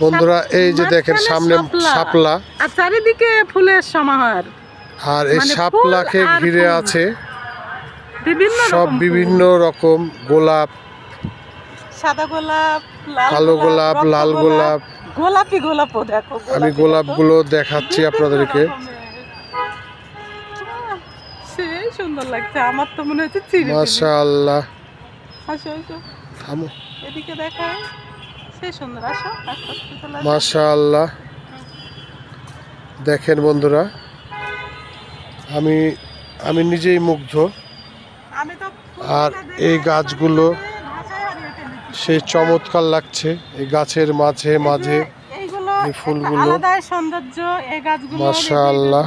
বন্ধুরা এই যে দেখেন সামনে শাপলা। আর চারিদিকে ফুলের সমাহার। আর এই মানে শাপলাকে ঘিরে আছে বিভিন্ন সব বিভিন্ন রকম গোলাপ সাদা গোলাপ কালো গোলাপ লাল গোলাপ গোলাপি। গোলাপও দেখো আমি গোলাপি গোলাপগুলো দেখাচ্ছি আপনাদেরকে। সেই সুন্দর লাগছে আমার তো মনে হচ্ছে চিড়ি আল্লাহ আসো আসো। থামো। এদিকে দেখায় সেই সুন্দর আসো আস্তে আস্তে চলে আসো। মাশা আল্লাহ দেখেন বন্ধুরা আমি আমি নিজেই মুগ্ধ আর এই গাছগুলো সেই চমৎকার লাগছে এই গাছের মাঝে মাঝে এই ফুলগুলো। সৌন্দর্য এই গাছগুলো মাশাআল্লাহ।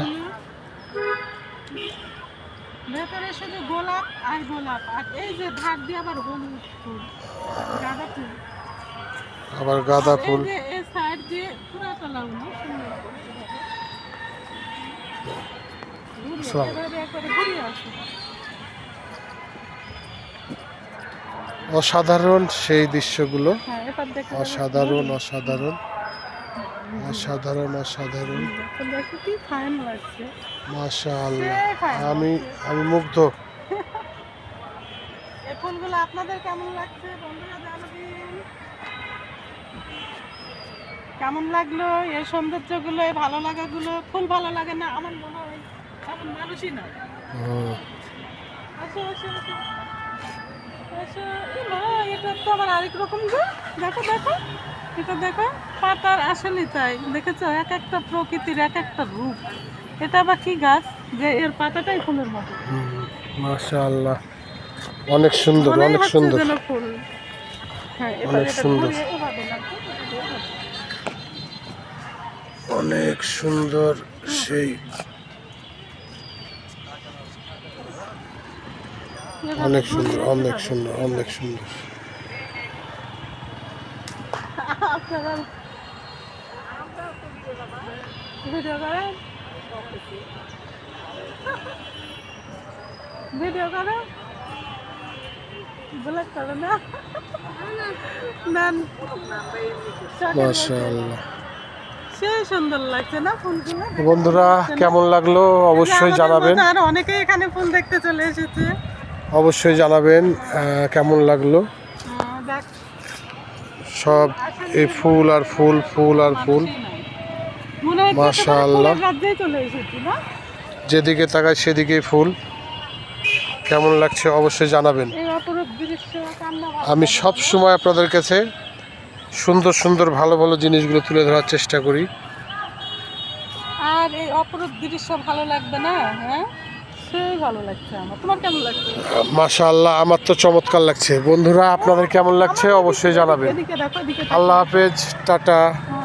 ভেতরে শুধু গোলাপ আর গোলাপ আর এই যে দিয়ে আবার হলুদ ফুল গাঁদা ফুল আবার গাঁদা ফুল। অসাধারণ সেই দৃশ্যগুলো। হ্যাঁ, অসাধারণ অসাধারণ। অসাধারণ অসাধারণ। মাশা আমি। আমি মুগ্ধ। আপনাদের কেমন লাগছে? বন্ধুরা জানাবেন। কেমন লাগল? এই সৌন্দর্যগুলো এই ভালো লাগাগুলো? ফুল ভালো লাগে না? আমার মনে হয় এমন মানুষই না। আসো আসো আসো। আসো এ মা, এটা তো আবার আরেক রকম গো। দেখো দেখো এটা দেখো পাতার তাই। দেখেছ? এক একটা প্রকৃতির এক একটা রূপ। এটা আবার কি গাছ? যে এর পাতাটাই ফুলের মতো। অনেক সুন্দর অনেক সুন্দর। ফুল। অনেক এটা সুন্দর। ঘুরিয়ে এভাবে লাগবে, এভাবে। অনেক সুন্দর সেই এভাবে অনেক সুন্দর ঘুরিয়ে অনেক এভাবে। সুন্দর অনেক সুন্দর আপনারা ভিডিও করেন ভিডিও করেন ব্লগ করে না বন্ধুরা কেমন লাগল অবশ্যই জানাবেন। অনেকে এখানে ফুল দেখতে চলে এসেছে। অবশ্যই জানাবেন কেমন লাগল? সব এই ফুল আর ফুল ফুল আর ফুল। মাশাআল্লাহ। যেদিকে তাকায় সেদিকেই ফুল। কেমন লাগছে অবশ্যই জানাবেন। আমি সব সময় আপনাদের কাছে সুন্দর সুন্দর ভালো ভালো জিনিসগুলো তুলে ধরার চেষ্টা করি। আর এই অপরূপ দৃশ্য ভালো লাগবে না? হ্যাঁ? সেই আমার। তো চমৎকার লাগছে। বন্ধুরা আপনাদের কেমন লাগছে অবশ্যই জানাবেন। আল্লাহ হাফেজ টাটা। হ্যাঁ,